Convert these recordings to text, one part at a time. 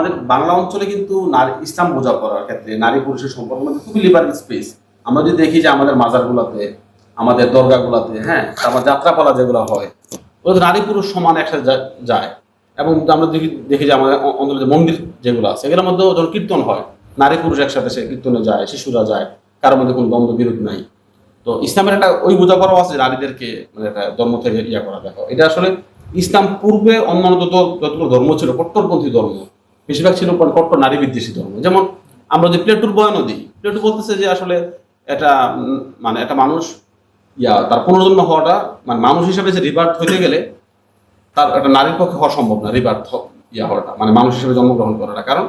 আমাদের বাংলা অঞ্চলে কিন্তু নারী, ইসলাম বোঝা করার ক্ষেত্রে নারী পুরুষের সম্পর্ক মধ্যে খুবই লিবারেল স্পেস আমরা যদি দেখি যে আমাদের মাজারগুলোতে, আমাদের দরগাগুলোতে হ্যাঁ তারপর যাত্রাপালা যেগুলো হয় ওগুলো নারী পুরুষ সমান একসাথে যায়। এবং আমরা দেখি দেখি যে আমাদের অঞ্চলে যে মন্দির যেগুলো আছে, এগুলোর মধ্যে যখন কীর্তন হয়। নারী পুরুষ একসাথে সে কীর্তনে যায়, শিশুরা যায়, কারোর মধ্যে কোনো দ্বন্দ্ব, বিরোধ নাই। তো ইসলামের একটা ওই বোঝাপড়াও আছে নারীদেরকে মানে একটা ধর্ম থেকে ইয়া করা, দেখো। এটা আসলে ইসলাম পূর্বে অন্যান্য যত যতগুলো ধর্ম ছিল, কট্টরপন্থী ধর্ম বেশিরভাগ ছিল কট্টর নারী বিদ্বেষী ধর্ম। যেমন আমরা যে প্লেটুর বয়ানও দিই, প্লেটু বলতেছে যে আসলে এটা মানে একটা মানুষ, ইয়া, তার পুনর্জন্ম হওয়াটা মানে মানুষ হিসেবে যে রিবার্থ হইতে গেলে তার একটা নারীর পক্ষে হওয়া সম্ভব না রিবার্থ ইয়া হওয়াটা মানে মানুষ হিসেবে জন্মগ্রহণ করাটা। কারণ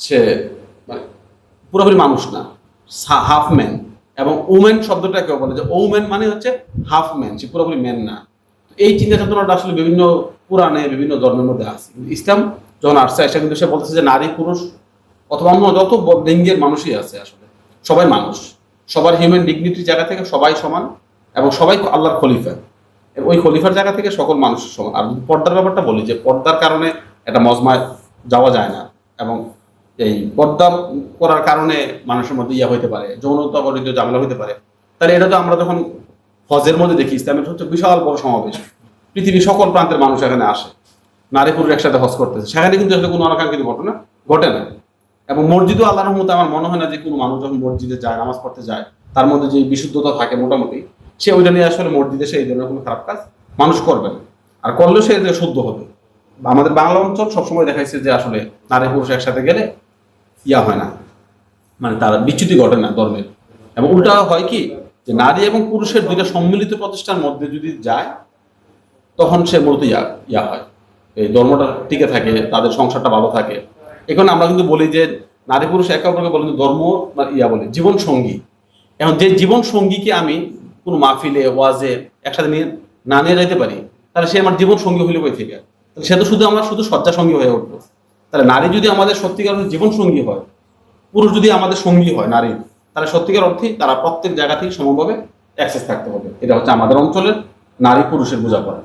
সে মানে পুরোপুরি মানুষ না হাফ ম্যান এবং ওমেন শব্দটা কেউ বলে যে ওমেন মানে হচ্ছে হাফ ম্যান সে পুরোপুরি ম্যান না। এই চিন্তা চেতনাটা আসলে বিভিন্ন পুরাণে বিভিন্ন ধর্মের মধ্যে আছে। ইসলাম যখন আসছে এসে কিন্তু সে বলতেছে যে নারী, পুরুষ অথবা অন্য যত লিঙ্গের মানুষই আছে আসলে, সবাই মানুষ। সবার হিউম্যান ডিগনিটির জায়গা থেকে সবাই সমান এবং সবাই আল্লাহর খলিফা। ওই খলিফার জায়গা থেকে সকল মানুষ সমান। আর পর্দার ব্যাপারটা বলি যে পর্দার কারণে একটা মজমায় যাওয়া যায় না এবং এই পর্দা করার কারণে মানুষের মধ্যে ইয়া হইতে পারে যৌনতা বলিত ঝামেলা হইতে পারে। তাহলে এটা তো আমরা যখন হজের মধ্যে দেখি, ইসলামের হচ্ছে বিশাল বড় সমাবেশ। পৃথিবীর সকল প্রান্তের মানুষ এখানে আসে। নারী পুরুষ একসাথে হজ করতেছে। সেখানে কিন্তু আসলে কোনো অনাকাঙ্ক্ষিত ঘটনা ঘটে না। এবং মসজিদও আল্লাহর মতো আমার মনে হয় না যে কোনো মানুষ যখন মসজিদে যায়, নামাজ পড়তে যায়, তার মধ্যে যে বিশুদ্ধতা থাকে মোটামুটি, সে ওইটা নিয়ে আসলে মসজিদে সে এই ধরনের কোনো খারাপ কাজ মানুষ করবে না। আর করলেও সে শুদ্ধ হবে। আমাদের বাংলা অঞ্চল সবসময় দেখাইছে যে আসলে নারী পুরুষ একসাথে গেলে ইয়া হয় না। মানে তার বিচ্যুতি ঘটে না ধর্মের। এবং উল্টা হয় কি, যে নারী এবং পুরুষের দুইটা সম্মিলিত প্রতিষ্ঠার মধ্যে যদি যায়, তখন সে মূলত ইয়া ইয়া হয়। এই ধর্মটা টিকে থাকে, তাদের সংসারটা ভালো থাকে। এখন আমরা কিন্তু বলি যে নারী পুরুষ একে অপরকে বলি ধর্ম ইয়া বলি, জীবন সঙ্গী। এখন যে জীবন সঙ্গীকে আমি কোনো মাহফিলে, ওয়াজে একসাথে নিয়ে না নিয়ে যাইতে পারি, তাহলে সে আমার জীবন সঙ্গী হইলে বই থেকে? সে তো শুধু আমার, শুধু শয্যা সঙ্গী হয়ে উঠল। তাহলে নারী যদি আমাদের সত্যিকার অর্থে জীবন সঙ্গী হয়, পুরুষ যদি আমাদের সঙ্গী হয় নারী, তাহলে সত্যিকার অর্থেই তারা প্রত্যেক জায়গা থেকে সমভাবে অ্যাক্সেস থাকতে হবে। এটা হচ্ছে আমাদের অঞ্চলের নারী পুরুষের বোঝাপড়া।